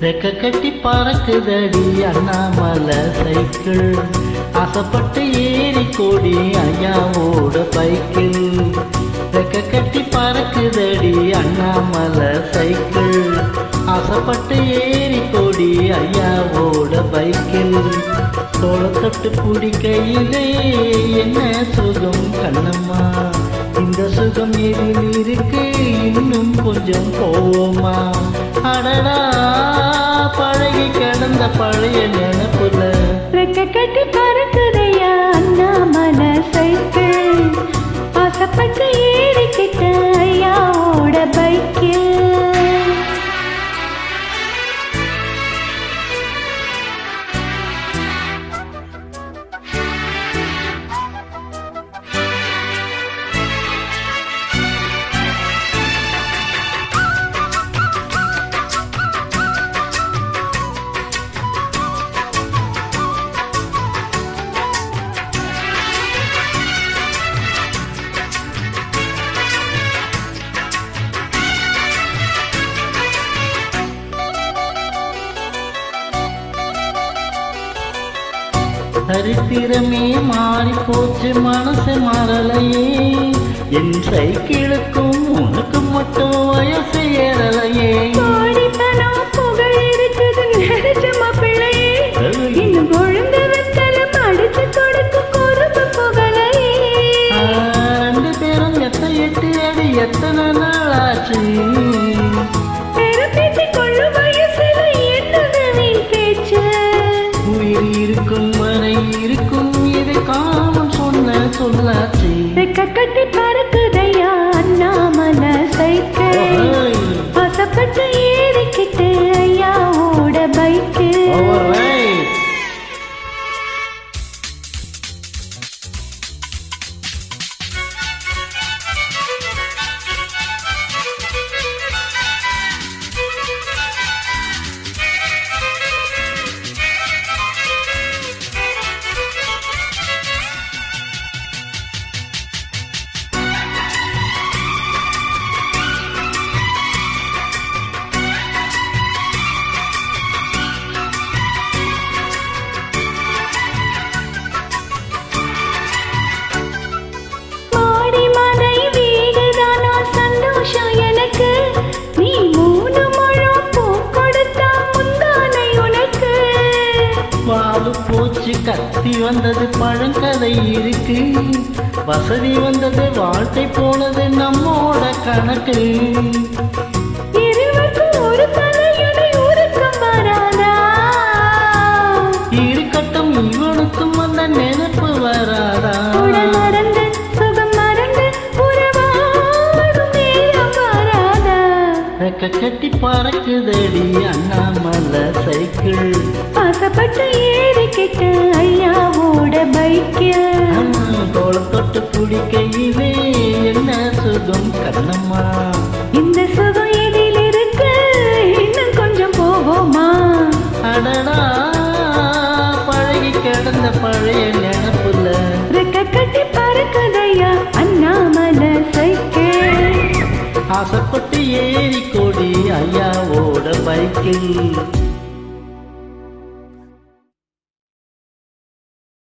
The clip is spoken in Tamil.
ரெக்க கட்டி பறக்குதடி அண்ணாமலை சைக்கிள். ஆசைப்பட்டு ஏறி கோடி ஐயாவோட பைக்கிள். ரெக்க கட்டி பறக்குதடி அண்ணாமலை சைக்கிள். ஆசைப்பட்டு ஏறி கோடி ஐயாவோட பைக்கிள். தோளத்தட்டு பிடிக்கையிலே என்ன சுகம் கண்ணம்மா? இந்த எதில் இருக்கு இன்னும் கொஞ்சம் போவோமா? அடடா பழகி கிடந்த பழைய நினப்புல. ரெக்க கட்டி பறக்குதையா அண்ணாமலை சைக்கிள் ஆசைப்பட்டு சரித்திரமே மாறி போச்சு மனசு மாறலையே. என் சைக்கிளுக்கும் உனக்கு மட்டும் வயசு ஏறலையே. ரெண்டு பேரும் எத்த எட்டு அடி எத்தனை நாள் ஆச்சு கட்டி பறக்குதையா அண்ணாமலை சைக்கிள் ஓஹோய். ஆசைப்பட்டு கத்தி வந்தது பழங்கதை இருக்கு. வசதி வந்தது வாழ்க்கை போனது நம்மோட கணக்கு. இருக்கட்டும் இவனுக்கும் அந்த நினைப்பு வராதா? கட்டி பறக்குதடி அண்ணாமலை சைக்கிள். ஆசைப்பட்டு ஐயாவோட பைக்கில் தோள தொட்டு குடிக்கையிலே என்ன சுகம் கண்ணம்மா? இந்த சுகம் எதில் இருக்கு? இன்னும் கொஞ்சம் போவோமா? அடடா பழகி கிடந்த பழைய நினப்புல. ரெக்க கட்டி பறக்குதையா அண்ணாமலை சைக்கிள் ஆசைப்பட்டு ஏறி கோடி ஐயாவோட பைக்கில்.